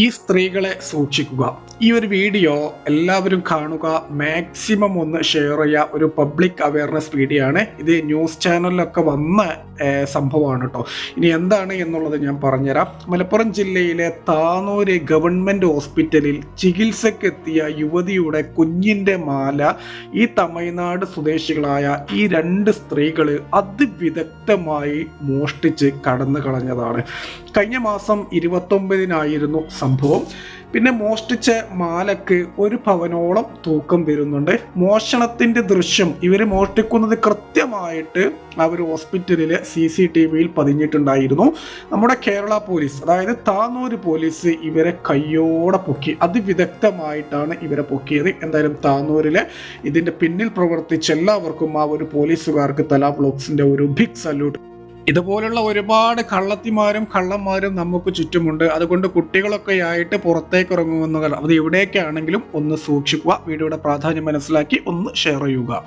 ഈ സ്ത്രീകളെ സൂക്ഷിക്കുക. ഈ ഒരു വീഡിയോ എല്ലാവരും കാണുക. മാക്സിമം ഒന്ന് ഷെയർ ചെയ്യുക. ഒരു പബ്ലിക് അവയർനെസ് വീഡിയോ ആണ്. ഇത് ന്യൂസ് ചാനലിലൊക്കെ വന്ന സംഭവമാണ് കേട്ടോ ഇനി എന്താണ് എന്നുള്ളത് ഞാൻ പറഞ്ഞുതരാം. മലപ്പുറം ജില്ലയിലെ താനൂര് ഗവൺമെന്റ് ഹോസ്പിറ്റലിൽ ചികിത്സക്കെത്തിയ യുവതിയുടെ കുഞ്ഞിന്റെ മാല ഈ തമിഴ്നാട് സ്വദേശികളായ ഈ രണ്ട് സ്ത്രീകൾ അതിവിദഗ്ധമായി മോഷ്ടിച്ച് കടന്നു കളഞ്ഞതാണ് കഴിഞ്ഞ മാസം ഇരുപത്തൊമ്പതിനായിരുന്നു സംഭവം. പിന്നെ മോഷ്ടിച്ച മാലക്ക് ഒരു ഭവനോളം തൂക്കം വരുന്നുണ്ട്. മോഷണത്തിന്റെ ദൃശ്യം ഇവർ മോഷ്ടിക്കുന്നത് കൃത്യമായിട്ട് അവർ ഹോസ്പിറ്റലിലെ സി സി ടി വിയിൽ പതിഞ്ഞിട്ടുണ്ടായിരുന്നു. നമ്മുടെ കേരള പോലീസ് അതായത് താനൂര് പോലീസ് ഇവരെ കയ്യോടെ പൊക്കി അതിവിദഗ്ധമായിട്ടാണ് ഇവരെ പൊക്കിയത്. എന്തായാലും താനൂരിലെ ഇതിന്റെ പിന്നിൽ പ്രവർത്തിച്ച എല്ലാവർക്കും ആ ഒരു പോലീസുകാർക്ക് തലാ ബ്ലോക്സിന്റെ ഒരു ബിഗ് സല്യൂട്ട് ഇതുപോലുള്ള ഒരുപാട് കള്ളത്തിമാരും കള്ളന്മാരും നമുക്ക് ചുറ്റുമുണ്ട്. അതുകൊണ്ട് കുട്ടികളൊക്കെ ആയിട്ട് പുറത്തേക്ക് ഇറങ്ങുമെന്നുകൾ അത് എവിടെയൊക്കെ ആണെങ്കിലും ഒന്ന് സൂക്ഷിക്കുക. വീഡിയോയുടെ പ്രാധാന്യം മനസ്സിലാക്കി ഒന്ന് ഷെയർ ചെയ്യുക.